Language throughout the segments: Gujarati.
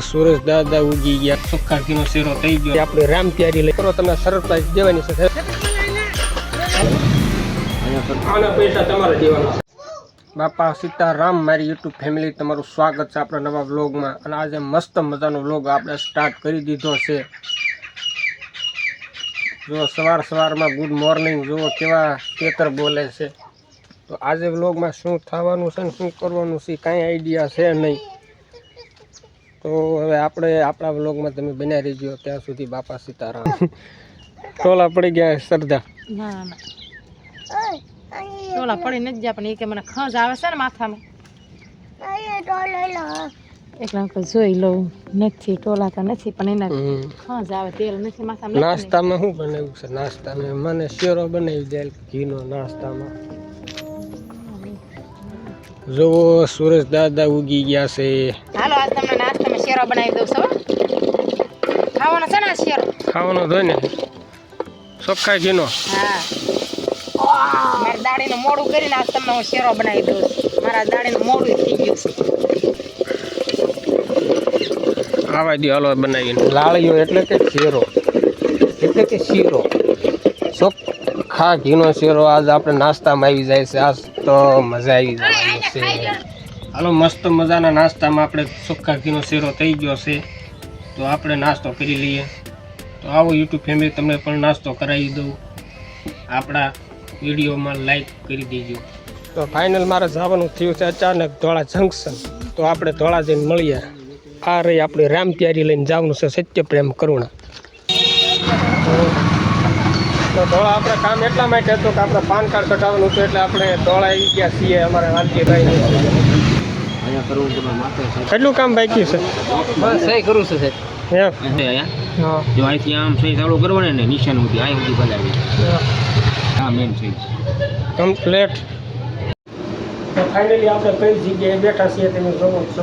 સુરેશ દાદા ઉગી ગયા. ચોખ્ખા ઘીનો શેરો થઈ ગયો. આપણે રામ તૈયારી લઈ. કરો તમને સરપ્રાઈઝ દેવાની છે. પૈસા તમારે દેવાના બાપા સીતારામ મારી યુટ્યુબ ફેમિલી, તમારું સ્વાગત છે આપણા નવા વ્લોગમાં. અને આજે મસ્ત મજાનો વ્લોગ આપણે સ્ટાર્ટ કરી દીધો છે. જો સવાર સવારમાં ગુડ મોર્નિંગ જુઓ કેવા ખેતર બોલે છે. તો આજે વ્લોગમાં શું થવાનું છે ને શું કરવાનું છે કાંઈ આઈડિયા છે નહીં. તો હવે આપણે આપણા વ્લોગમાં તમે બન્યા રહીજો. ત્યાં સુધી બાપા સીતારામ. ટોલા પડી ગયા સરદા ના ના. ટોલા પડી નથી ગયા પણ એ કે મને ખંજ આવે છે ને માથામાં. એકલા અંકલ જોઈ લઉં. નથી ટોલા તો નથી પણ એના ખંજ આવે તેલ નથી માથામાં નાસ્તામાં શું બનાવ્યું છે? નાસ્તામાં મને શેરો બનાવી દે ઘીનો નાસ્તામાં. જુઓ સુરેશ દાદા ઉગી ગયા છે. હાલો આજ તમને નાસ્તામાં શેરો બનાવી દઉં છું ખાવાનો છે ને શેરો? ખાવાનો હોય ને. ચોખ્ખાઈ ઘીનો. હા. મારા દાડીનું મોડું કરીને આજ તમને હું શેરો બનાવી દઉં છું. મારા દાડીનું મોડું થઈ ગયું છે. આવા દે હાલો બનાવીને લાળીઓ એટલે કે શેરો. એટલે કે શીરો. ચોખ્ખા ઘીનો શેરો. આજ આપણે નાસ્તામાં આવી જાય છે. આજ તો મજા આવી જાય છે. હાલો, મસ્ત મજાના નાસ્તામાં આપણે સુખા ઘીનો શેરો થઈ ગયો છે. તો આપણે નાસ્તો કરી લઈએ. તો આવો યુટ્યુબ ફેમિલી, તમને પણ નાસ્તો કરાવી દઉં. આપણા વિડીયોમાં લાઈક કરી દેજો. તો ફાઇનલ મારે જવાનું થયું છે અચાનક ધોળા જંકશન તો આપણે ધોળા જઈને મળીએ. આ રહી આપણી રામ પ્યારી લઈને જવાનું છે સત્ય પ્રેમ કરુણા. તો ધોળા આપણે કામ એટલા માટે હતું કે આપણે પાન કાર્ડ કઢાવવાનું હતું એટલે આપણે ધોળા આવી ગયા છીએ અમારા વાલજીભાઈ કેટલું કામ બાકી છે? બસ સહી કરું છું એમ? હા જો અહીંથી આમ સહી ચાલુ કરવાની ને નિશાન સુધી અહીં સુધી બતાવી હા. મેન સહી કમ્પ્લેટ તો ફાઇનલી આપણે કઈ જગ્યાએ બેઠા છીએ તમે જોવો છો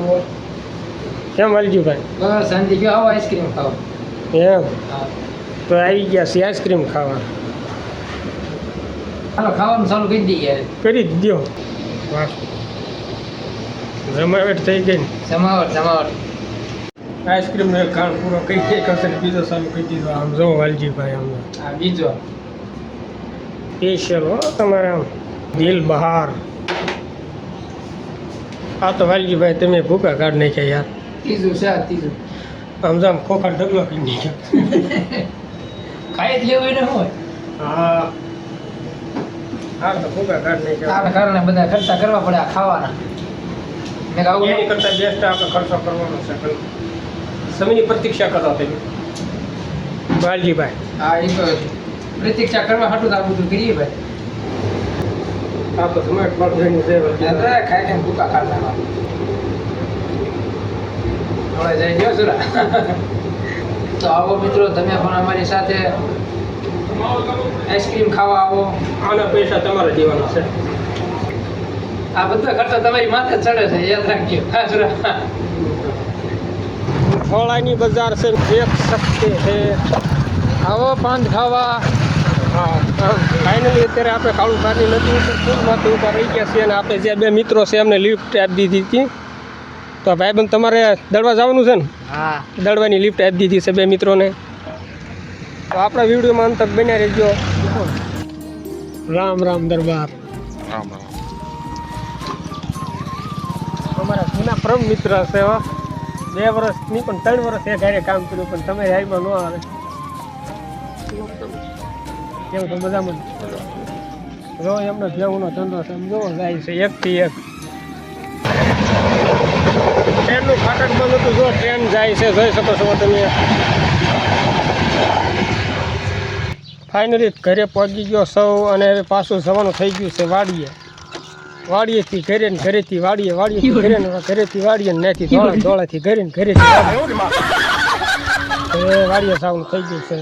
કેમ વાલજીભાઈ બસ શાંતિ ગયો આવો આઈસ્ક્રીમ ખાવા એમ? તો આવી ગયા છે આઈસ્ક્રીમ ખાવા. હાલો ખાવાનું ચાલુ કરી દઈએ. કરી દો દ્યો. વાહ. જમાવટ થઈ ગઈ ને. જમાવટ જમાવટ. આઈસ્ક્રીમનો એક કામ પૂરો કઈ કઈ કશે બીજો સામે કહી દીધો આમ જો વાલજીભાઈ આમ આ બીજો. સ્પેશિયલ હો તમારે આમ. દિલ બહાર. આ તો વાલજીભાઈ તમે ભૂકા કાઢ નાખ્યા યાર. ત્રીજું છે આ ત્રીજું. આમ જામ ખોખા ઢગલો કરી નાખ્યા. ખાઈ જ લેવું એને હોય. હા. હા તો ભૂકા કાઢ નાખ્યા. કારણે બધા ખર્ચા કરવા પડે આ ખાવાના. એની કરતાં બેસ્ટ આપણે ખર્ચો કરવાનો છે પણ સમયની પ્રતીક્ષા કરો તમે વાલજીભાઈ હા એ તો પ્રતીક્ષા કરવા હાટું તો આ બધું કરીએ ભાઈ આ તો તમારે પડવાની છે ત્યાં તો ખાઈ ખાઈને ભૂકા ખાતા હવે જઈ ગયો સુરા તો આવો મિત્રો તમે પણ અમારી સાથે આઈસ્ક્રીમ ખાવા આવો। આના પૈસા તમારે દેવાના છે। આ બધા ખર્ચો તમારી માથે ચડે છે યાદ રાખજો. હા બજાર છે એક શક્તિ છે. આવો પાંચ ખાવા. હા ફાઇનલી અત્યારે આપણે કાળું પાણી નથી ફૂલમાંથી ઉપર રહી ગયા છીએ અને આપણે જે બે મિત્રો છે એમને લિફ્ટ આપી દીધી હતી. તો ભાઈબંધ તમારે દળવા જવાનું છે ને? હા. દળવાની લિફ્ટ આપી દીધી છે બે મિત્રોને. તો આપણા વિડીયોમાં અંતર બન્યા રહેજો. રામ રામ દરબાર. અમારા જૂના પરમ મિત્ર છે હો. બે વર્ષ નહીં, પણ ત્રણ વર્ષ એ ઘરે કામ કર્યું, પણ તમે હાઈમાં ન આવે. કેવું તો બધામાં જો એમનો જેવનો ધંધો છે, એમ જોવો જાય છે, એકથી એક. ટ્રેનનું ફાટક બંધ હતું, જો ટ્રેન જાય છે, જોઈ શકો છો તમે. ફાઇનલી ઘરે પહોંચી ગયો સૌ અને પાછું જવાનું થઈ ગયું છે વાડીએ. વાડીએથી ઘરે ને ઘરેથી વાડીએ વાડીએથી ઘરે ને ઘરેથી વાડીએ ને ત્યાંથી ધોળા ધોળાથી ઘરે ને ઘરેથી વાડીએ. હવે વાડીએ જવાનું થઈ ગયું છે.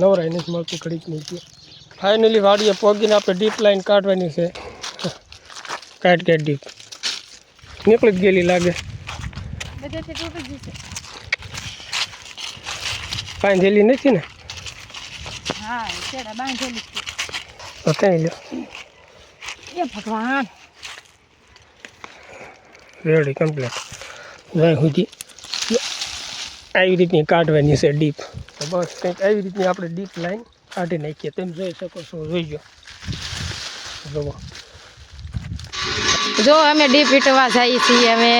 નવરાય નથી મળતું ઘડીક નહીં ગયું ફાઇનલી વાડીએ પહોંચીને આપણે ડીપ લાઈન કાઢવાની છે. કાઢ કાઢ ડીપ નીકળી જ ગયેલી લાગે. બધેથી તૂટી જશે બાંધેલી નથી ને? હા છેડા બાંધેલી છે. તો ત્યાં લ્યો. એ ભગવાન. રેડી કમ્પ્લીટ જાય સુધી. આવી રીતની કાઢવાની છે ડીપ. તો બસ કંઈક આવી રીતની આપણે ડીપ લાઈન કાઢી નાખીએ. તમે જોઈ શકો છો જોઈજો જુઓ જો. અમે ડીપ ઇટવા જઈએ છીએ અમે.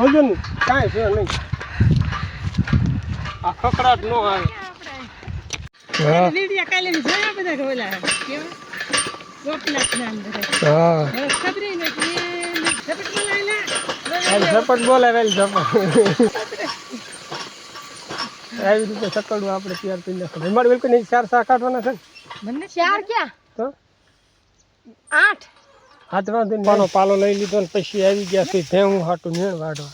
વજન કાંઈ છે નહીં. આ ખકડાટ ન આવે. હા. હા હાલ ઝપટ બોલાવે હાલ ઝપટ. આવી રીતે સકડવું આપણે તૈયાર કરી નાખવાનું. અમારે બિલકુલ નહીં ચાર શાક કાઢવાના છે ને? ચાર ક્યાં? તો? આઠ. હાથ પાનો પાલો લઈ લીધો ને પછી આવી ગયા છે. ભેહું હાટું નીણ વાઢવા.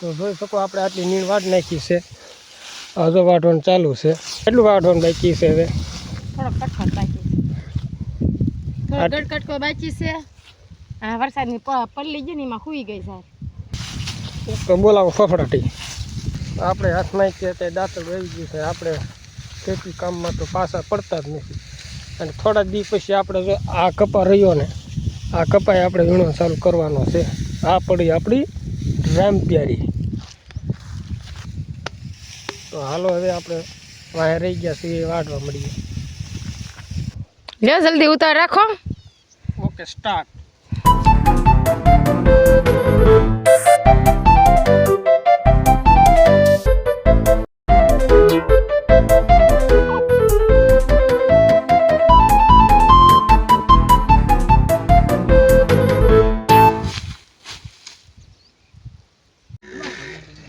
તો જોઈ શકો આપણે આટલી નીણ વાઢ નાખી છે. હજુ વાઢવાનું ચાલુ છે. કેટલું વાઢવાનું બાકી છે હવે? થોડોક બાકી છે. થોડો કટકો બાકી છે. આ વરસાદની પલ્લી ગઈ ને એમાં ગઈ સાહેબ બોલાવો ફફડાટી. આપણે હાથમાં કે તે દાંતળ આવી ગયું છે. આપણે ખેતી કામમાં તો પાછા પડતા જ નથી. અને થોડા દી પછી આપણે જો આ કપા રહ્યો ને આ કપાય આપણે વીણો ચાલુ કરવાનો છે. આ પડી આપણી રામપ્યારી. તો હાલો હવે આપણે વાંહે રહી ગયા છીએ એ વાઢવા મળીએ. લ્યો જલ્દી ઉતાર રાખો. ઓકે સ્ટાર્ટ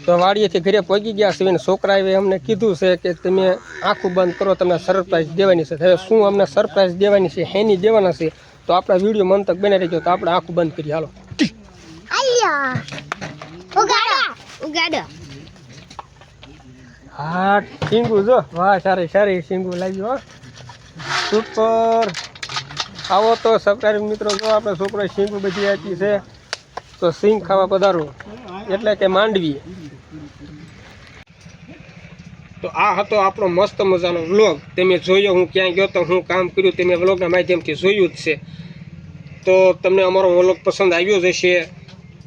તો વાડીએથી ઘરે પહોંચી ગયા છે છોકરા છોકરાએ અમને કીધું છે કે તમે આંખું બંધ કરો તમને સરપ્રાઈઝ દેવાની છે. હવે શું અમને સરપ્રાઈઝ દેવાની છે હેની દેવાના છે? તો આપણા વીડિયો મન તક બનાવી રહેજો તો આપણે આંખું બંધ કરીએ હાલો. હા શીંગુ જો. વાહ સારી સારી શીંગુ લાગ્યું હો. સુપર આવો તો સબસ્ક્રાઈબ મિત્રો જો આપણે છોકરો શીંગુ બધી આપી છે તો સિંગ ખાવા પધારો. એટલે કે માંડવી. તો આ હતો આપણો મસ્ત મજાનો વ્લોગ. તમે જોયો, હું ક્યાં ગયો તો હું કામ કર્યું, તમે વ્લોગના માધ્યમથી જોયું જ છે. તો તમને અમારો વ્લોગ પસંદ આવ્યો જ હશે.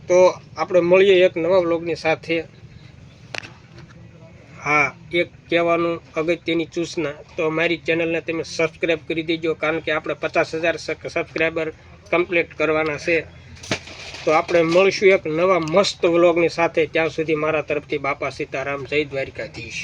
તો આપણે મળીએ એક નવા વ્લોગની સાથે. હા, એક કહેવાનું અગત્યની સૂચના તો મારી ચેનલને તમે સબસ્ક્રાઈબ કરી દેજો, કારણ કે આપણે પચાસ હજાર સબસ્ક્રાઈબર કમ્પ્લીટ કરવાના છે. તો આપણે મળશું એક નવા મસ્ત વ્લોગની સાથે. ત્યાં સુધી મારા તરફથી બાપા સીતારામ, જય દ્વારિકાધીશ.